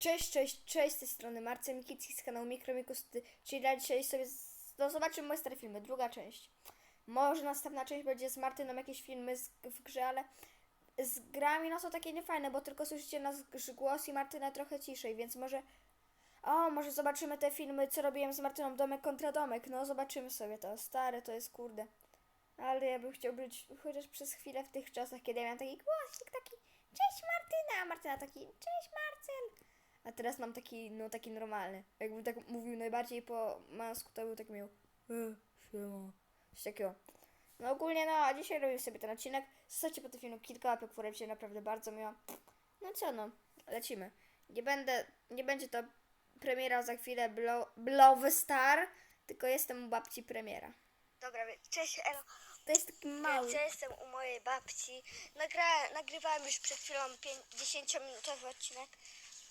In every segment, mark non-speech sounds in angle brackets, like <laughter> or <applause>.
Cześć, cześć, cześć z tej strony Marcel Mikicki z kanału Mikromikusty, czyli dla dzisiaj sobie, z... no zobaczymy moje stare filmy, druga część. Może następna część będzie z Martyną jakieś filmy z... w grze, ale z grami no są takie niefajne, bo tylko słyszycie nasz głos i Martynę trochę ciszej, więc może, o, może zobaczymy te filmy, co robiłem z Martyną, domek kontra domek, no zobaczymy sobie to, stare to jest kurde. Ale ja bym chciał być chociaż przez chwilę w tych czasach, kiedy ja miałam taki głosik, taki cześć Martyna, a Martyna taki cześć Marcel. A teraz mam taki, no taki normalny. Jakbym tak mówił najbardziej po masku, to był tak miał. E, siema. Coś takiego. No ogólnie no, a dzisiaj robię sobie ten odcinek. Zostawcie po tym filmu kilka łapek, które się naprawdę bardzo miło. No co no, lecimy. Nie będę, nie będzie to premiera za chwilę Blow, Blowy Star, tylko jestem u babci premiera. Dobra, cześć Elo. To jest taki mały. Ja jestem u mojej babci. Nagra, nagrywałem już przed chwilą 10-minutowy odcinek,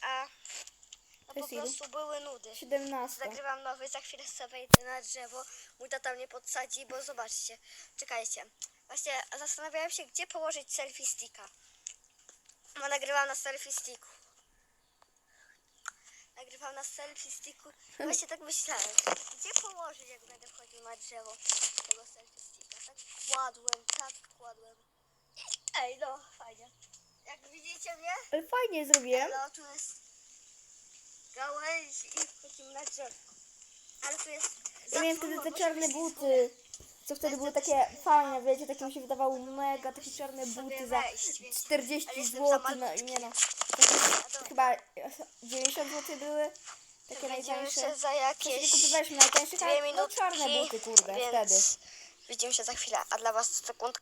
a no po jest ilu? prostu były nudy. 17. Nagrywam nowy, za chwilę sobie wejdę na drzewo. Mój tata mnie podsadzi, bo zobaczcie. Czekajcie. Właśnie zastanawiałem się, gdzie położyć selfie sticka. Bo nagrywam na selfie sticku. Nagrywam na selfie sticku. <laughs> Właśnie tak myślałem. Gdzie położyć, jak będę wchodził na drzewo tego selfie sticka? Tak kładłem, tak kładłem. Ej, no, fajnie. Jak widzicie mnie, Ale fajnie zrobiłem. no tu jest gałęź i wchodzimy na drzewko. Ale tu jest... Ja miałem wtedy te czarne buty. Co wtedy były takie fajne, wiecie, takie mi się wydawały mega, takie czarne buty za wejść, więc- ale 40 jestem zł, no i nie no. Chyba 90 zł były, takie najtańsze. za jakieś kupowaliśmy ale no czarne buty, kurde, wtedy. Widzimy się za chwilę, a dla was sekund.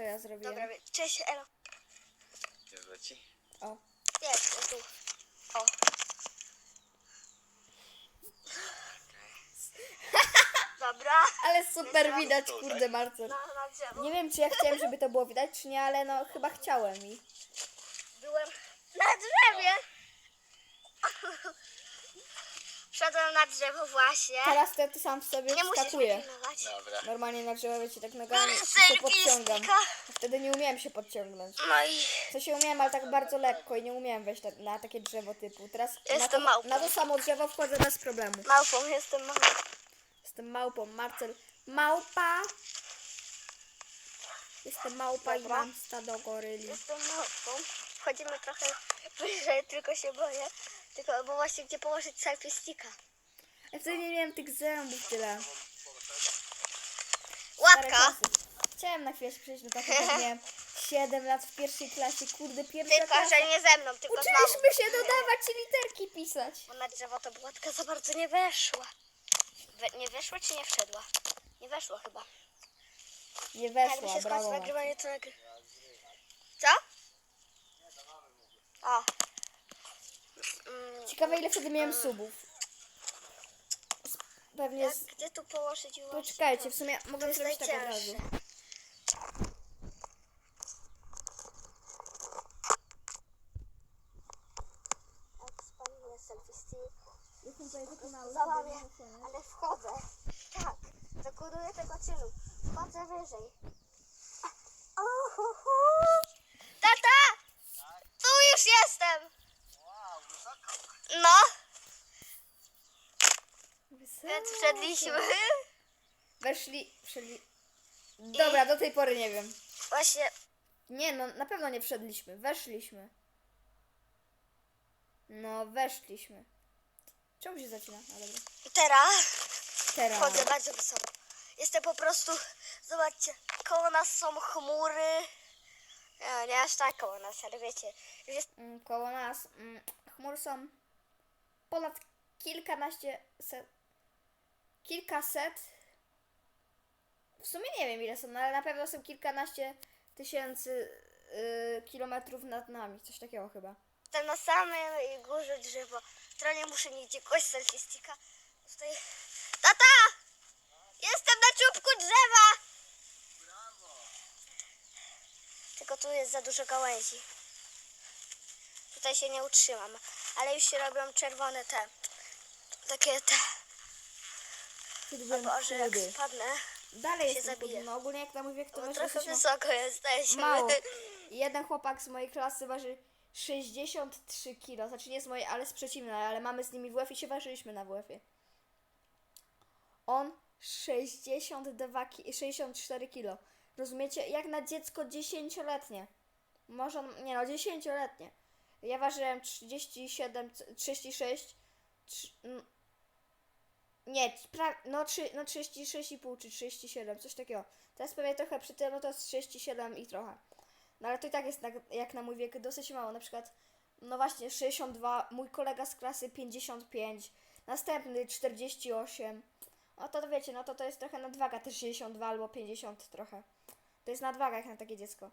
Co ja zrobiłem? Dobra, więc cześć Elo. Nie? O, Jest, o tu. O. <laughs> Dobra. ale super widać, kurde, Marcel. Na, na drzewo. Nie wiem, czy ja chciałem, żeby to było widać, czy nie, ale no chyba chciałem i... Byłem na drzewie. <laughs> Wszedłem na drzewo właśnie. Teraz to ja tu sam w sobie Nie musisz wskakuję. mnie pilnować. Dobra. Normalnie na drzewo, wiecie, tak nogami i się selfie podciągam. Wtedy nie umiałem się podciągnąć. No i Co się umiałem, ale tak bardzo lekko i nie umiałem wejść na, na takie drzewo typu. Teraz na Jestem to, małpą. na to samo drzewo wchodzę bez problemu. małpą jestem małpą. Jestem małpą, Marcel. Małpa! Jestem małpa i Dobra. mam stado goryli. Jestem małpą. Wchodzimy trochę <laughs> wyżej, tylko się boję. Tylko, bo właśnie gdzie położyć selfie sticka. Ja wtedy nie miałem tych zębów tyle. Stare Łatka. czasy. Chciałem na chwilę się przejść do takiego, jak miałem <laughs> 7 lat w pierwszej klasie. Kurde, pierwsza Tylko, klasa. że nie ze mną, tylko z mamą. Uczyliśmy się dodawać i literki pisać. Bo na drzewo to łatka za bardzo nie weszła. We, nie weszła czy nie wszedła? Nie weszła chyba. Nie Jakby weszła, się skończy brawo. Nagrywanie, to nagry... Co? O. Ciekawe ile wtedy miałem subów. Pewnie jak, z... gdzie tu położyć właśnie Poczekajcie, w sumie mogę zrobić tak od razu. najcięższe. Ekspanuję selfie stick. Za mamie, ale wchodzę. Tak, zakoduję tego czynu. Wchodzę wyżej. Uhuhu. Tata! Tu już jestem! No, więc wszedliśmy. Wszedli... Dobra, do tej pory nie wiem. Właśnie Nie, no na pewno nie wszedliśmy. Weszliśmy. No, weszliśmy. Czemu się zacina? A dobra. teraz Teraz. wchodzę bardzo wysoko. Jestem po prostu, zobaczcie, koło nas są chmury. Nie, nie aż tak koło nas, ale wiecie, już jest Mm, Koło nas mm, chmur są ponad kilkanaście set... Kilkaset. W sumie nie wiem ile są, no ale na pewno są kilkanaście tysięcy y, kilometrów nad nami. Coś takiego chyba. Jestem na samej górze drzewa. Teraz nie muszę nigdzie kość selfie sticka. Tutaj... Tata! Jestem na czubku drzewa! Tylko tu jest za dużo gałęzi. Tutaj się nie utrzymam. Ale już się robią czerwone te. Takie te. Wtedy O byłem Boże, jak chudy. spadnę. Dalej się jestem zabiję. chudy. No ogólnie jak na mój wiek to Bo może trochę wysoko jesteśmy. Mało. <laughs> Jeden chłopak z mojej klasy waży 63 kilo. Znaczy nie z mojej, ale z przeciwnej, ale mamy z nimi WF i się ważyliśmy na WF-ie. On 62 ki- 64 kilo. Rozumiecie? Jak na dziecko 10-letnie. Może, on- nie no, 10-letnie. Ja ważyłem 37, c- 36. trz- mm, Nie, pra, no, trzy, no 36,5 czy 37, coś takiego. Teraz pewnie trochę przy tym, no to jest 37 i trochę. No ale to i tak jest jak na mój wiek dosyć mało. Na przykład, no właśnie 62, mój kolega z klasy 55, następny 48. No to, to wiecie, no to to jest trochę nadwaga, też 62 albo 50 trochę. To jest nadwaga jak na takie dziecko.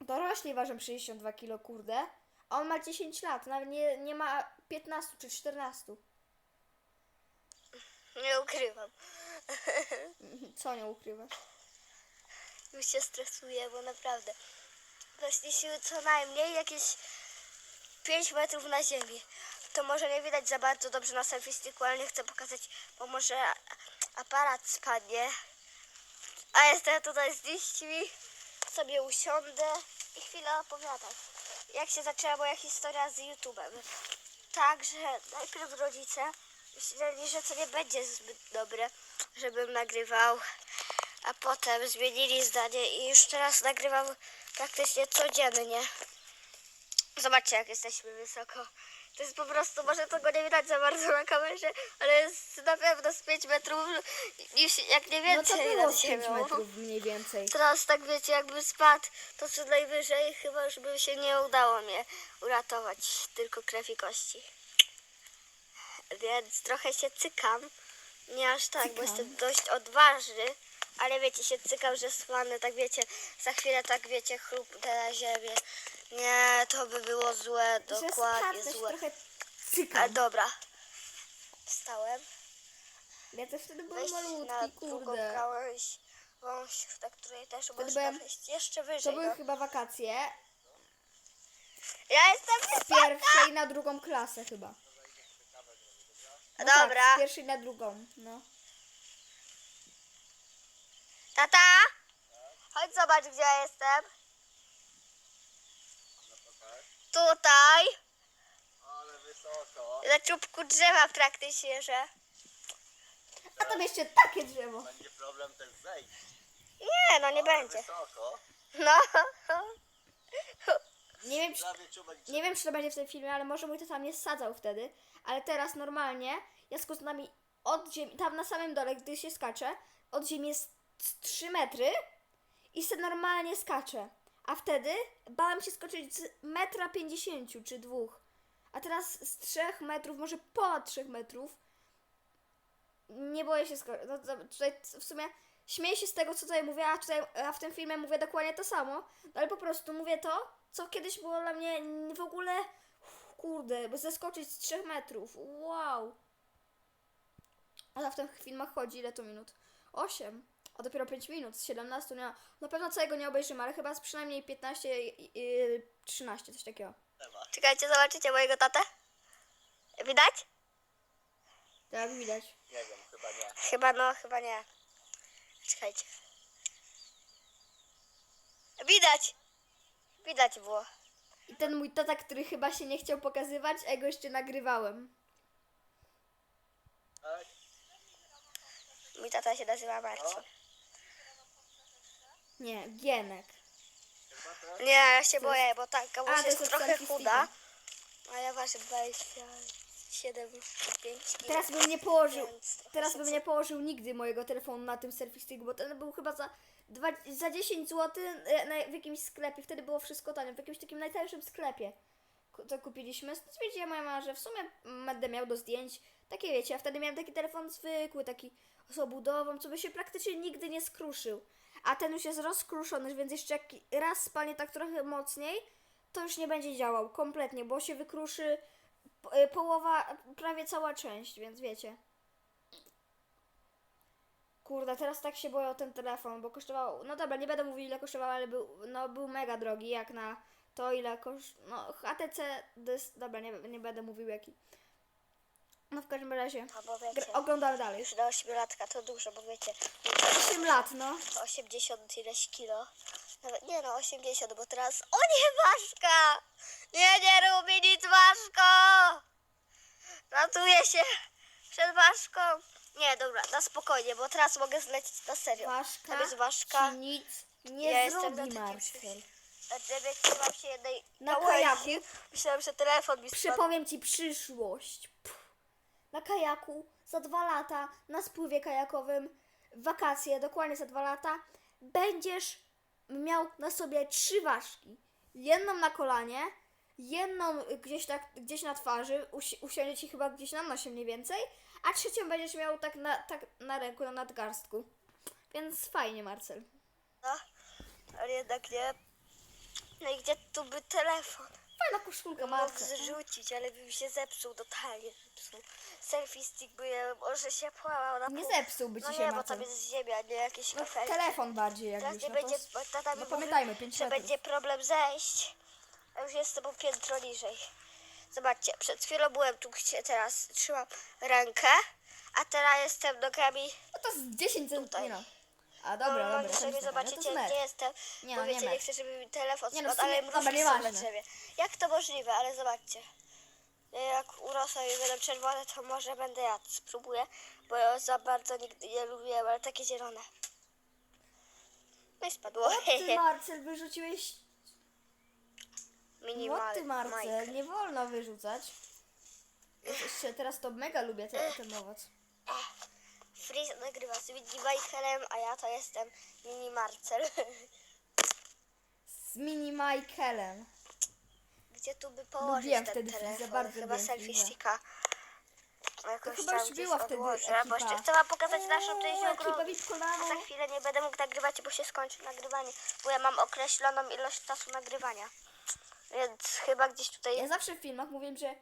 Dorośli ważą 62 kilo, kurde. A on ma 10 lat, nawet nie, nie ma 15 czy 14. Nie ukrywam. <laughs> Co nie ukrywasz? Już się stresuję, bo naprawdę. Weszli siły co najmniej jakieś 5 metrów na ziemi. To może nie widać za bardzo dobrze na selfie sticku, ale nie chcę pokazać, bo może aparat spadnie. A jestem tutaj z liśćmi, sobie usiądę i chwilę opowiadam. Jak się zaczęła moja historia z YouTube'em. Także najpierw rodzice myśleli, że to nie będzie zbyt dobre, żebym nagrywał a potem zmienili zdanie i już teraz nagrywam praktycznie codziennie. Zobaczcie, jak jesteśmy wysoko. To jest po prostu, może tego nie widać za bardzo na kamerze, ale jest na pewno z 5 metrów, niż, jak nie No to więcej było nad z 5 ziemią. metrów mniej więcej. Teraz tak wiecie, jakby spadł, to co najwyżej chyba już by się nie udało mnie uratować, tylko krew i kości. Więc trochę się cykam. Nie aż tak, bo jestem dość odważny, ale wiecie, się cykam, że spadnę, tak wiecie, za chwilę tak wiecie, chrupnę na ziemię. Nie, to by było złe, Że dokładnie też złe. trochę A cykam. dobra. Wstałem. Ja też wtedy byłem Wejść na malutki, drugą kurde. gałęź, wąż, na której też można byłem- wejść jeszcze wyżej. To były no. chyba wakacje. Ja jestem Z pierwszej na drugą klasę chyba. No Tak, Dobra. z pierwszej na drugą, no. Tata! Chodź zobacz, gdzie ja jestem. Tutaj. Ale wysoko. Na czubku drzewa praktycznie, że. A tam jeszcze takie drzewo. Będzie problem też zejść. Nie, no nie będzie. Wysoko. No. Nie wiem, czy, nie wiem, czy to będzie w tym filmie, ale może mój tata mnie sadzał wtedy. Ale teraz normalnie, ja z kozłami od ziemi, tam na samym dole, gdy się skacze, od ziemi jest 3 metry i se normalnie skaczę. A wtedy bałem się skoczyć z metra 50 czy dwóch. A teraz z 3 metrów, może ponad 3 metrów, nie boję się skoczyć. No, tutaj w sumie śmieję się z tego, co tutaj mówię, a, tutaj, a w tym filmie mówię dokładnie to samo. No, ale po prostu mówię to, co kiedyś było dla mnie w ogóle, kurde, by zeskoczyć z 3 metrów. Wow. Ale w tych filmach chodzi ile to minut? 8. A dopiero 5 minut, z 17 nie. Na pewno całego nie obejrzymy, ale chyba z przynajmniej 15, yy, 13, coś takiego. Czekajcie, zobaczycie mojego tatę. Widać? Tak widać. Nie wiem, chyba nie. Chyba no, chyba nie. Czekajcie. Widać! Widać było. I ten mój tata, który chyba się nie chciał pokazywać, a ja go jeszcze nagrywałem. Tak? Mój tata się nazywa Marcin. Nie, Gienek. Tak? Nie, ja się boję, bo ta A, kałuż jest jest trochę chuda. A ja ważę 27, 5 kg. Teraz bym nie położył, Więc trochę teraz bym nie położył nigdy mojego telefonu na tym selfie stick, bo ten był chyba za, dwa, za 10 zł na, w jakimś sklepie. Wtedy było wszystko tanio, w jakimś takim najtańszym sklepie. To kupiliśmy. Stwierdziła moja mama, że w sumie będę miał do zdjęć. Takie wiecie, ja wtedy miałem taki telefon zwykły, taki z obudową, co by się praktycznie nigdy nie skruszył. A ten już jest rozkruszony, więc jeszcze jak raz spalnie tak trochę mocniej, to już nie będzie działał kompletnie, bo się wykruszy y, połowa, prawie cała część, więc wiecie. Kurde, teraz tak się boję o ten telefon, bo kosztował, no dobra, nie będę mówił ile kosztował, ale był, no, był mega drogi, jak na to ile koszt, no HTC, dys, dobra, nie, nie będę mówił jaki. No w każdym razie, A bo wiecie, oglądamy dalej. już do 8 latka to dużo, bo wiecie, 8 lat, no. 80 ileś kilo, Nawet nie no, 80, bo teraz... O nie, Waszka! Nie, nie rób mi nic, Waszko! Ratuję się przed Waszką. Nie, dobra, na spokojnie, bo teraz mogę zlecieć na serio. Ważka Tam jest Waszka. ci nic nie Ja jestem zrobi, na takim Marcel. Na drzewie trzymam się jednej Na gałęzi. kajaku? Myślałam, że telefon mi spadł. Przypowiem ci przyszłość. Pff. Na kajaku za dwa lata, na spływie kajakowym, w wakacje, dokładnie za dwa lata, będziesz miał na sobie trzy ważki. Jedną na kolanie, jedną gdzieś, tak, gdzieś na twarzy, usi- usiądzie ci chyba gdzieś na nosie mniej więcej, a trzecią będziesz miał tak na, tak na ręku, na nadgarstku. Więc fajnie, Marcel. No, ale jednak nie. No i gdzie tu by telefon? Fajna koszulka, Mógł Marcel. zrzucić, ale by mi się zepsuł, totalnie zepsuł. Selfie stick by je, może się połamał na Nie zepsułby ci No się, nie, bo Marcel. tam jest ziemia, nie jakieś No, kafelki. telefon bardziej Teraz jakbyś, nie no to... będzie, bo tata mi no mówił, pamiętajmy, pięć że metrów. będzie problem zejść. A już jestem o piętro niżej. Zobaczcie, przed chwilą byłem tu, gdzie teraz trzymam rękę, a teraz jestem nogami No to z 10 Tutaj. centymetrów. A dobra, no, dobra. no, sobie to zobaczycie, jest gdzie jestem. Nie, no, nie wiecie, nie, metr. chcę, żeby mi telefon Nie, no, w spadł, ale sumie- dobra, mrówki są na nieważne. drzewie. Jak to możliwe, ale zobaczcie. Jak urosną i będą czerwone, to może będę jadł. Spróbuję, bo ja za bardzo nigdy nie lubiłem, ale takie zielone. No i spadło. Ty <laughs> Marcel, wyrzuciłeś... Minimal. ty Marcel, nie wolno wyrzucać. Jeszcze teraz to mega lubię te, ten owoc. Freeze nagrywa z Mini Michaelem, a ja to jestem Mini Marcel. Z mini Michaelem. Gdzie tu by położyć Lubiłem ten wtedy telefon? Freeza, bardzo Chyba lubiłem selfie Freeza. sticka. Jakoś chyba już była wtedy ekipa. jeszcze chcę wam pokazać naszą część Uuu, ogrodu. kolano. Za chwilę nie będę mógł nagrywać, bo się skończy nagrywanie. Bo ja mam określoną ilość czasu nagrywania. Więc chyba gdzieś tutaj Ja zawsze w filmach mówię, że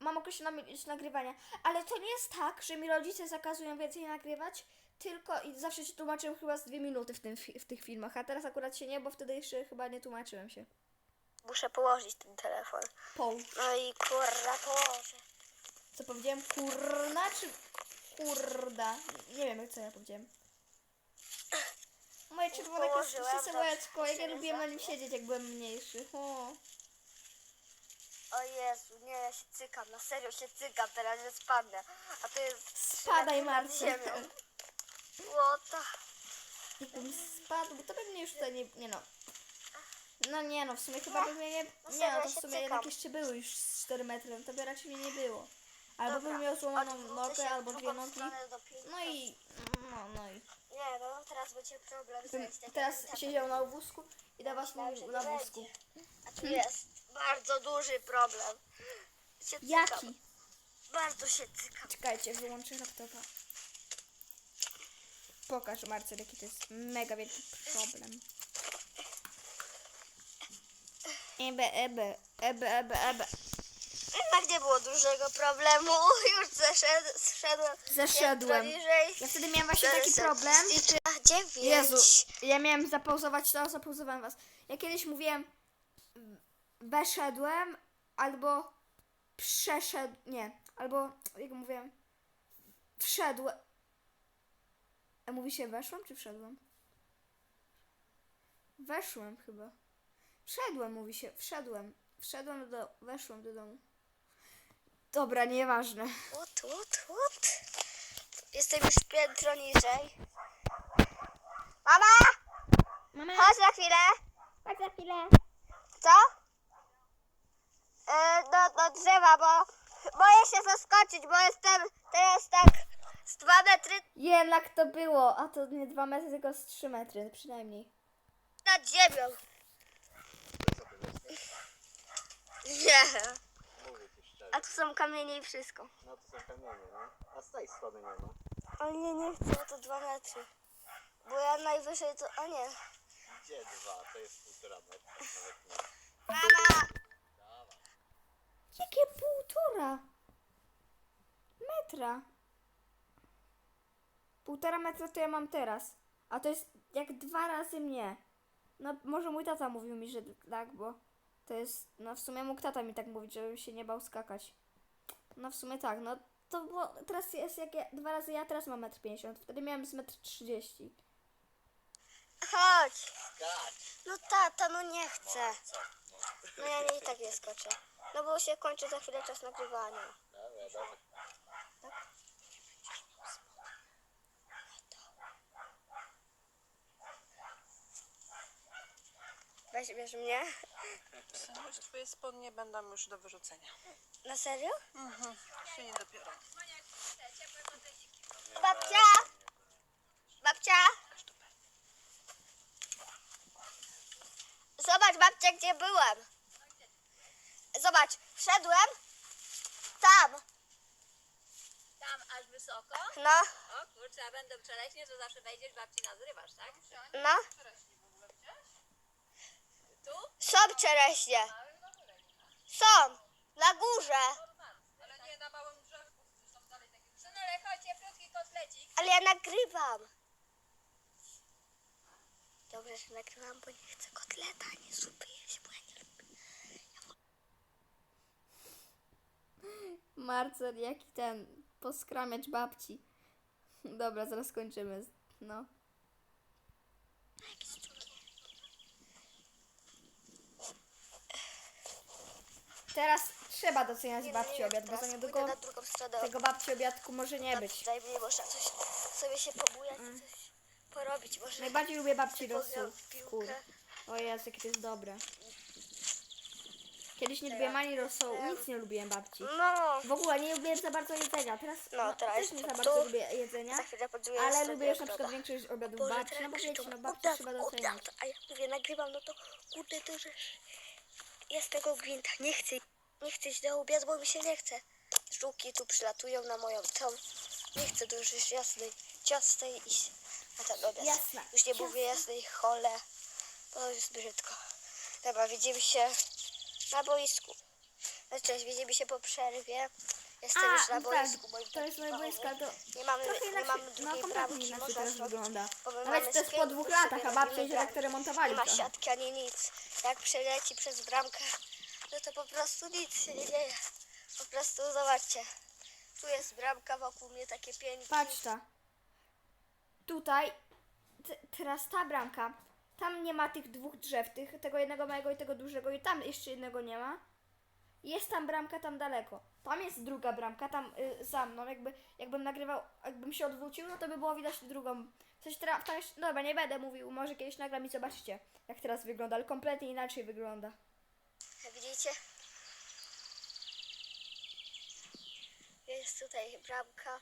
mam określoną ilość nagrywania, ale to nie jest tak, że mi rodzice zakazują więcej nagrywać, tylko i zawsze się tłumaczyłem chyba z dwie minuty w, tym, w tych filmach, a teraz akurat się nie, bo wtedy jeszcze chyba nie tłumaczyłem się. muszę położyć ten telefon. Połóż. No i kurwa położę. Co powiedziałem? Kurna czy kurda? Nie wiem, co ja powiedziałem. Moje czerwone Położyłam, krzesełeczko, jak ja lubiłem na nim siedzieć, jak byłem mniejszy. O. O Jezu, nie, ja się cykam, na serio się cykam, teraz nie spadnę. A to jest... Spadaj, ziemią. Łota. Jakbym spadł, bo to by mnie już tutaj nie, nie no. No nie no, w sumie chyba by mnie nie, No nie no, to w sumie jednak jeszcze były już z 4 metry, no to by raczej mnie nie było. Albo Dobra, bym miał złamaną odwrócę nogę, się w albo dwie drugą nogi. stronę do piękna. No i, no, no i. Nie, no teraz będzie problem Bym zejść. jak teraz ja siedział na wózku i Myślałem, że mu nie na będzie. wózku. A tu jest bardzo duży problem. Się cykam. Jaki? Bardzo się cykam. Czekajcie, wyłączę laptopa. Pokaż Marcel, jaki to jest mega wielki problem. Ebe, ebe, ebe, ebe, ebe. Jednak nie było dużego problemu. <laughs> Już zeszedł, zeszedłem. Zeszedłem. piętro Niżej. Ja wtedy miałem właśnie taki problem. A, dziewięć. Jezu, ja miałem zapauzować to, zapauzowałem was. Ja kiedyś mówiłem weszedłem albo przeszedł, nie, albo jak mówiłem, wszedłem. A mówi się weszłem czy wszedłem? Weszłem chyba. Wszedłem mówi się, wszedłem. Wszedłem do, weszłem do domu. Dobra, nieważne. Łot, łot, łot. Jestem już piętro niżej. Mama! Mama, Chodź na chwilę. chodź za chwilę. Co? Do, do drzewa, bo boję się zaskoczyć, bo jestem teraz tak z dwa metry Jednak to było, a to nie 2 metry, tylko z 3 metry przynajmniej. nad ziemią. Nie. Mówię ci szczerze. A tu są kamienie i wszystko. No to są kamienie, no. A z tej strony nie ma. Ale nie, nie chcę, to dwa metry. Bo ja najwyżej to... A nie. Gdzie dwa? To jest półtora metra. Nawet nie. Mama! Jakie półtora metra? Półtora metra to ja mam teraz. A to jest jak dwa razy mnie. No może mój tata mówił mi, że tak, bo to jest, no w sumie mógł tata mi tak mówić, żebym się nie bał skakać. No w sumie tak, no to bo teraz jest jak ja, dwa razy ja teraz mam metr pięćdziesiąt, wtedy miałem z metr trzydzieści. Chodź. No tata, no nie chcę. No. No ja nie i tak nie skoczę. No bo się kończy za chwilę czas nagrywania. Dobra, dobra. Weźmiesz mnie? Już twoje spodnie będą już do wyrzucenia. Na serio? Mhm. Się nie dopiero. Babcia! Babcia! Zobacz, babcia, gdzie byłem. Zobacz, wszedłem tam. Tam aż wysoko? No, O kurczę, a będą przeleśnie, to zawsze wejdziesz, babci nazrywasz, tak? no. Tu? Są czereśnie. Są. Na górze. Ale nie na małym drzewku, są dalej takie... Synele, chodź, cieplutki kotlecik. Ale ja nagrywam. Dobrze, że nagrywam, bo nie chcę kotleta, nie zupy jeść, bo ja nie lubię. Marcel, jaki ten poskramiacz babci. Dobra, zaraz kończymy. No. Teraz trzeba doceniać babci obiad, bo za niedługo pójdę na drugą stronę. tego babci obiadku może nie być. Tutaj mnie można coś sobie się pobujać, coś porobić. Może Najbardziej lubię babci pogram rosół w piłkę. O Jezu, jakie to jest dobre. Kiedyś nie lubiłem ani rosołu, nic nie lubiłem babci. No, W ogóle nie lubiłem za bardzo jedzenia. Teraz No, teraz też nie za tu. bardzo lubię jedzenia. za chwilę podzuję Ale lubię już na przykład większość obiadów Boże, babci, no teraz bo wiecie, krzyczą, no babci obiad, trzeba doceniać. A ja mówię, nagrywam, no to kurde, to że jest tego gwinta. Nie chcę, nie chcę iść do obiadu, bo mi się nie chce. Żółki tu przylatują na moją tą. Nie chcę do już jasnej, ciastej iść na ten obiad. Jasna, Już nie mówię jasnej chole, bo jest brzydko. Dobra, widzimy się na boisku. No cześć, widzimy się po przerwie. Jestem A, już na tak, boisku. moim to jest moje boisko, to Nie mamy, trochę nie inaczej, mamy no drugiej kompletnie bramki, inaczej można teraz zrobić, wygląda. bo my Nawet mamy to jest po dwóch bo latach, sobie a babcia robimy się tak remontowali Nie ma trochę. siatki ani nic. Jak przeleci przez bramkę, no to po prostu nic się nie dzieje. Po prostu zobaczcie. Tu jest bramka wokół mnie takie piękne. Patrz ta. Tutaj, t- teraz ta bramka, tam nie ma tych dwóch drzew, tych, tego jednego małego i tego dużego i tam jeszcze jednego nie ma. Jest tam bramka tam daleko. Tam jest druga bramka, tam y, za mną. Jakby, jakbym nagrywał, jakbym się odwrócił, no to by było widać drugą. Coś teraz, tam jeszcze, dobra, nie będę mówił, może kiedyś nagram i zobaczycie, jak teraz wygląda, ale kompletnie inaczej wygląda. Widzicie? Jest tutaj bramka.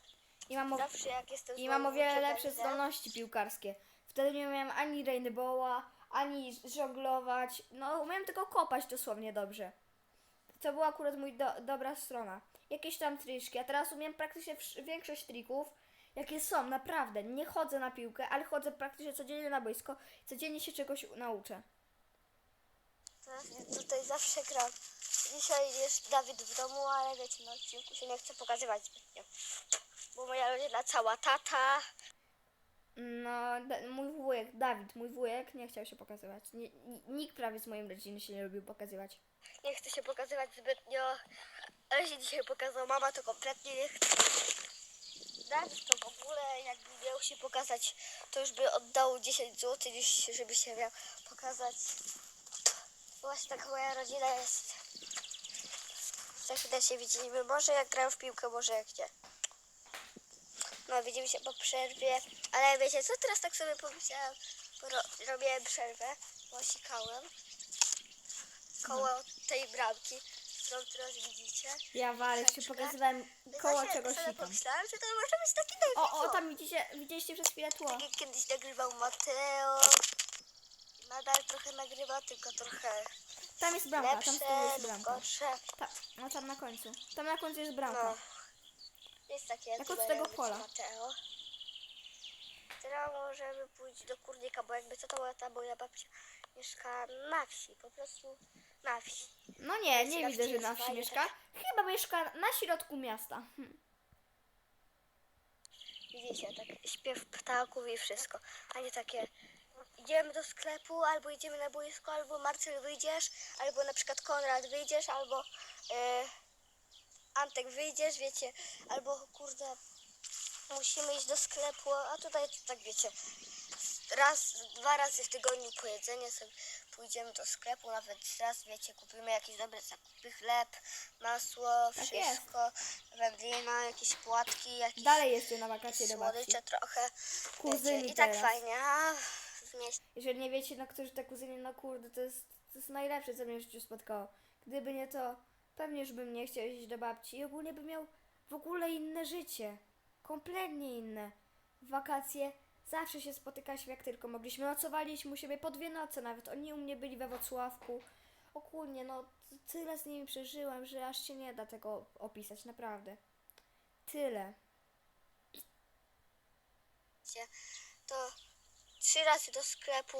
I mam, o, Zawsze jak jestem z i mam o wiele lepsze zdolności piłkarskie. Wtedy nie umiałem ani rainbowa, ani żonglować. No, umiałem tylko kopać dosłownie dobrze. To była akurat mój do, dobra strona. Jakieś tam triczki, a teraz umiem praktycznie większość trików, jakie są, naprawdę. Nie chodzę na piłkę, ale chodzę praktycznie codziennie na boisko. Codziennie się czegoś nauczę. Tutaj zawsze gram. Dzisiaj jest Dawid w domu, ale wiecie, na odcinku się nie chce pokazywać zbytnio. Bo moja rodzina cała tata. No, mój wujek, Dawid, mój wujek nie chciał się pokazywać. Nie, ni- nikt prawie z mojej rodziny się nie lubił pokazywać. Nie chce się pokazywać zbytnio. Ale się dzisiaj pokazał mama, to kompletnie nie chce. Dawid to w ogóle jakby miał się pokazać, to już by oddał 10 zł, niż żeby się miał pokazać. Właśnie taka moja rodzina jest. Za chwilę się widzimy. Może jak grają w piłkę, może jak nie. No, widzimy się po przerwie. Ale wiecie co, teraz tak sobie pomyślałam, bo ro, robiłem przerwę, bo sikałem koło tej bramki, którą teraz widzicie. Ja walę, się Troszeczkę. pokazywałem koło Właśnie czego sobie sikam. pomyślałam, że to może być taki najpierw. O, o, tam widzicie, widzieliście przez chwilę tło. Tak jak kiedyś nagrywał Mateo. I Nadal trochę nagrywa, tylko trochę Tam jest bramka, tam z tyłu lepsze jest lub bramka. gorsze. Ta, no tam na końcu. Tam na końcu jest bramka. No. Jest takie Jak od tutaj tego pola. Mateo. Teraz możemy pójść do kurnika, bo jakby co to ta moja babcia mieszka na wsi, po prostu na wsi. No nie, nie na widzę, wsi że na wsi fajnie, mieszka. Chyba mieszka na środku miasta. Hm. Widzicie, tak śpiew ptaków i wszystko. A nie takie idziemy do sklepu, albo idziemy na boisko, albo Marcel wyjdziesz, albo na przykład Konrad wyjdziesz, albo e, Antek wyjdziesz, wiecie, albo kurde musimy iść do sklepu, a tutaj tak wiecie. raz, dwa razy w tygodniu po jedzenie sobie pójdziemy do sklepu, nawet raz, wiecie, kupimy jakieś dobre zakupy, chleb, masło, Tak wszystko, wędlina, jakieś płatki, jakieś Dalej jeszcze na wakacje do babci. słodycze trochę. Kuzyni wiecie, I tak teraz. fajnie, a w mieście Jeżeli nie wiecie, no którzy te kuzyni, no kurde, to jest, to jest najlepsze, co mnie w życiu spotkało. Gdyby nie to, pewnie już bym nie chciał iść do babci i ogólnie bym miał w ogóle inne życie. Kompletnie inne. W wakacje zawsze się spotykaliśmy jak tylko mogliśmy. Nocowaliśmy u siebie po dwie noce nawet. Oni u mnie byli we Wrocławku. Ogólnie, no tyle z nimi przeżyłem, że aż się nie da tego opisać, naprawdę. Tyle. to trzy razy do sklepu,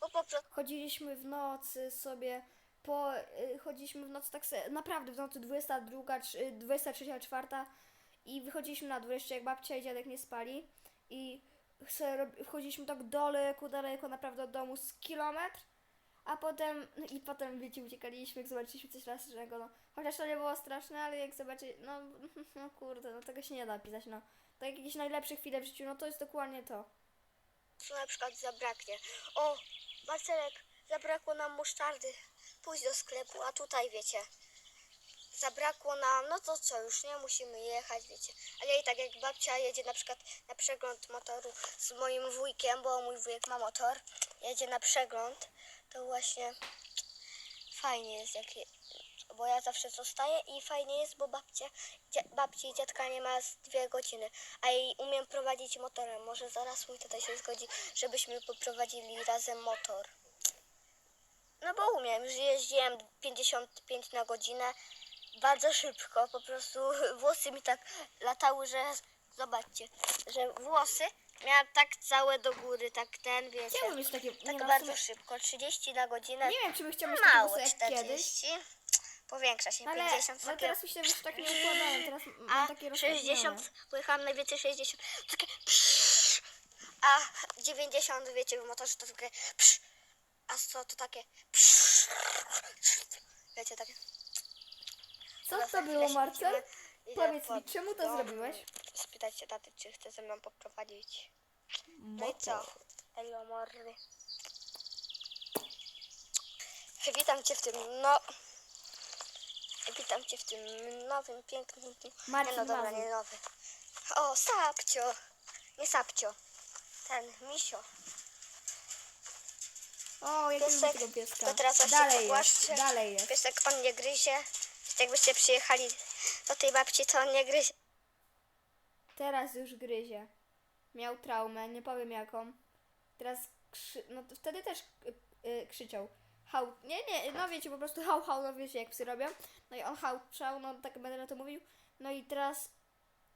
bo po prostu chodziliśmy w nocy sobie po y, chodziliśmy w nocy tak se, naprawdę w nocy 22, czy- 23, 4 i wychodziliśmy na dwór jeszcze jak babcia i dziadek nie spali i wchodziliśmy tak daleko, daleko naprawdę od domu z kilometr a potem i potem wiecie uciekaliśmy jak zobaczyliśmy coś strasznego no chociaż to nie było straszne ale jak zobaczy no, <laughs> no kurde no tego się nie da pisać no to jak jakieś najlepsze chwile w życiu no to jest dokładnie to na przykład zabraknie. O, Marcelek, zabrakło nam musztardy. Pójdź do sklepu, a tutaj wiecie. Zabrakło nam, no to co, już nie musimy jechać, wiecie. Ale i tak jak babcia jedzie na przykład na przegląd motoru z moim wujkiem, bo mój wujek ma motor, jedzie na przegląd, to właśnie fajnie jest, jak je, bo ja zawsze zostaję i fajnie jest, bo babcia, dzia, babci i dziadka nie ma z dwie godziny, a jej umiem prowadzić motorem. Może zaraz mój tata się zgodzi, żebyśmy poprowadzili razem motor. No bo umiem, już jeździłem 55 na godzinę, bardzo szybko, po prostu <laughs> włosy mi tak latały, że zobaczcie, że włosy miałam tak całe do góry, tak ten, wiecie, mieć takie- tak nie no, w bardzo sumie- szybko, 30 na godzinę. nie wiem czy by chciał mieć takie Mało, włosy jak kiedyś 40. Powiększa się, ale, 50. ale teraz mi się już tak nie układają, teraz m- mam a takie rozpędzone. 60, pojechałam najwięcej 60, takie psz, a 90, wiecie, w motorze to takie psz, a 100 to takie psz, wiecie, takie. To było, Marcel? Idę Powiedz mi, czemu to dom. zrobiłeś? Spytać się taty, czy chce ze mną poprowadzić. No i co? Elo mordy. Witam cię w tym, no... Witam cię w tym nowym, pięknym... Marcin nie no dobra, nie nowy. O, Sapcio. Nie Sapcio. Ten, Misio. O, jak lubię Piesek. tego pieska. To teraz właśnie dalej jest, dalej jest. Piesek, on nie gryzie. Jakbyście przyjechali do tej babci, to on nie gryzie. Teraz już gryzie. Miał traumę, nie powiem jaką. Teraz krzy... no to wtedy też y, y, krzyczał. Hał... Nie, nie, no wiecie, po prostu hał, hał, no wiecie jak psy robią. No i on hałczał, no tak będę na to mówił. No i teraz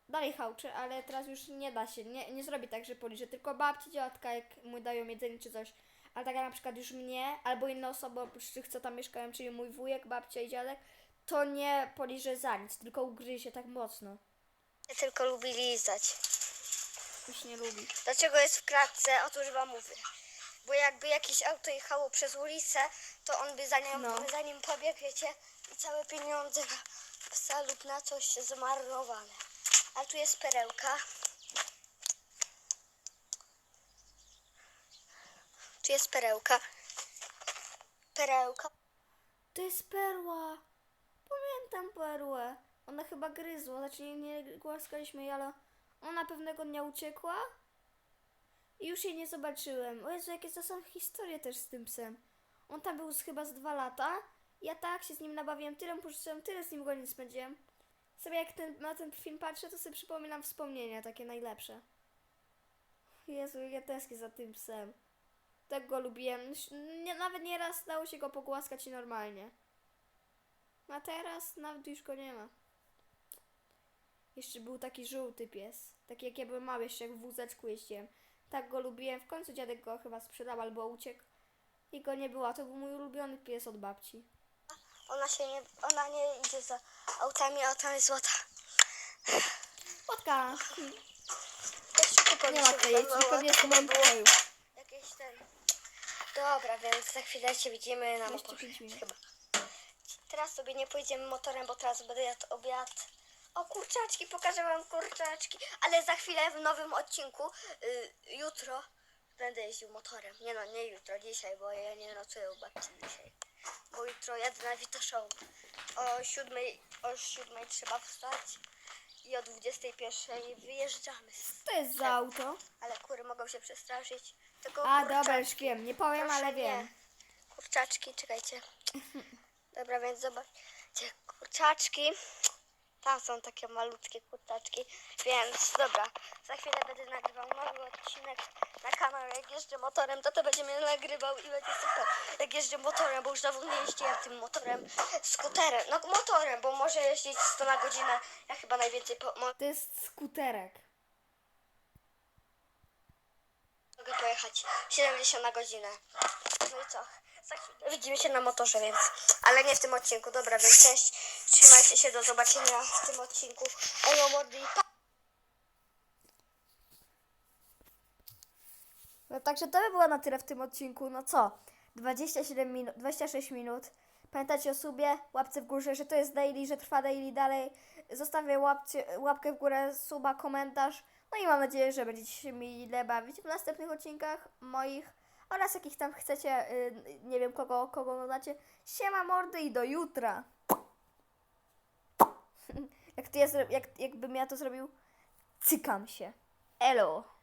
dalej hałczy, ale teraz już nie da się, nie, nie zrobi tak, że poliże, tylko babci, dziadka, jak mu dają jedzenie czy coś. Ale tak jak na przykład już mnie, albo inne osoby oprócz tych, co tam mieszkają, czyli mój wujek, babcia i dziadek, to nie poliże za nic, tylko ugryzie tak mocno. Tylko lubi lizać. Już nie lubi. Dlaczego jest w kratce? Otóż wam mówię. Bo jakby jakieś auto jechało przez ulicę, to on by za, nią, No. za nim pobiegł, wiecie, i całe pieniądze na psa lub na coś zmarnowane. A tu jest perełka. Tu jest perełka. Perełka. To jest perła. Pamiętam perłę. Ona chyba gryzła, znaczy nie, nie głaskaliśmy jej, ale ona pewnego dnia uciekła i już jej nie zobaczyłem. O Jezu, jakie to są historie też z tym psem. On tam był z, chyba z dwa lata. Ja tak się z nim nabawiłem, tyle pożyczyłem, tyle z nim godzin spędziłem. Sobie jak ten, na ten film patrzę, to sobie przypominam wspomnienia takie najlepsze. Jezu, ja tęsknię za tym psem. Tak go lubiłem. Nie, nawet nieraz dało się go pogłaskać i normalnie. A teraz nawet już go nie ma. Jeszcze był taki żółty pies. Taki jak ja byłem mały, jeszcze jak w wózeczku jeździłem. Tak go lubiłem. W końcu dziadek go chyba sprzedał albo uciekł. I go nie było. A to był mój ulubiony pies od babci. Ona się nie, ona nie idzie za autami, a tam jest złota. Łotka! Jeszcze Nie ma tej, pewnie jest w moim pokoju. Jakieś ten... Dobra, więc za chwilę się widzimy na 25 minut. Chyba. Teraz sobie nie pojedziemy motorem, bo teraz będę jadł obiad. O kurczaczki, pokażę wam kurczaczki. Ale za chwilę w nowym odcinku, y, jutro, będę jeździł motorem. Nie no, nie jutro, dzisiaj, bo ja nie nocuję u babci dzisiaj. Bo jutro jadę na Witaszą. O siódmej, o siódmej trzeba wstać i o 21 wyjeżdżamy. Co to jest za auto? Ale kury mogą się przestraszyć. Tylko A, kurczaki. dobra, już wiem. Nie powiem, Proszę ale nie. wiem. Kurczaczki, czekajcie. <laughs> Dobra, więc zobaczcie, kurczaczki. Tam są takie malutkie kurczaczki, więc dobra, za chwilę będę nagrywał nowy odcinek na kanał. Jak jeżdżę motorem, to to będzie mnie nagrywał i będzie super. Jak jeżdżę motorem, bo już dawno nie jeździłem tym motorem, skuterem, no motorem, bo może jeździć 100 na godzinę. Ja chyba najwięcej po, To jest skuterek. mogę pojechać 70 na godzinę. No i co? Chwilę widzimy się na motorze, więc. Ale nie w tym odcinku. Dobra, więc cześć. Trzymajcie się, do zobaczenia w tym odcinku. Elo mordy! No także to by było na tyle w tym odcinku. No co? 27 minut, 26 minut. Pamiętajcie o subie, łapce w górze, że to jest daily, że trwa daily dalej. Zostawię łapcie, łapkę w górę, suba, komentarz. No i mam nadzieję, że będziecie się mile bawić w następnych odcinkach moich oraz jakich tam chcecie, y, nie wiem kogo, kogo dodacie. Siema mordy i do jutra. <laughs> jak, ja, jak, jakbym ja to zrobił, cykam się. Elo.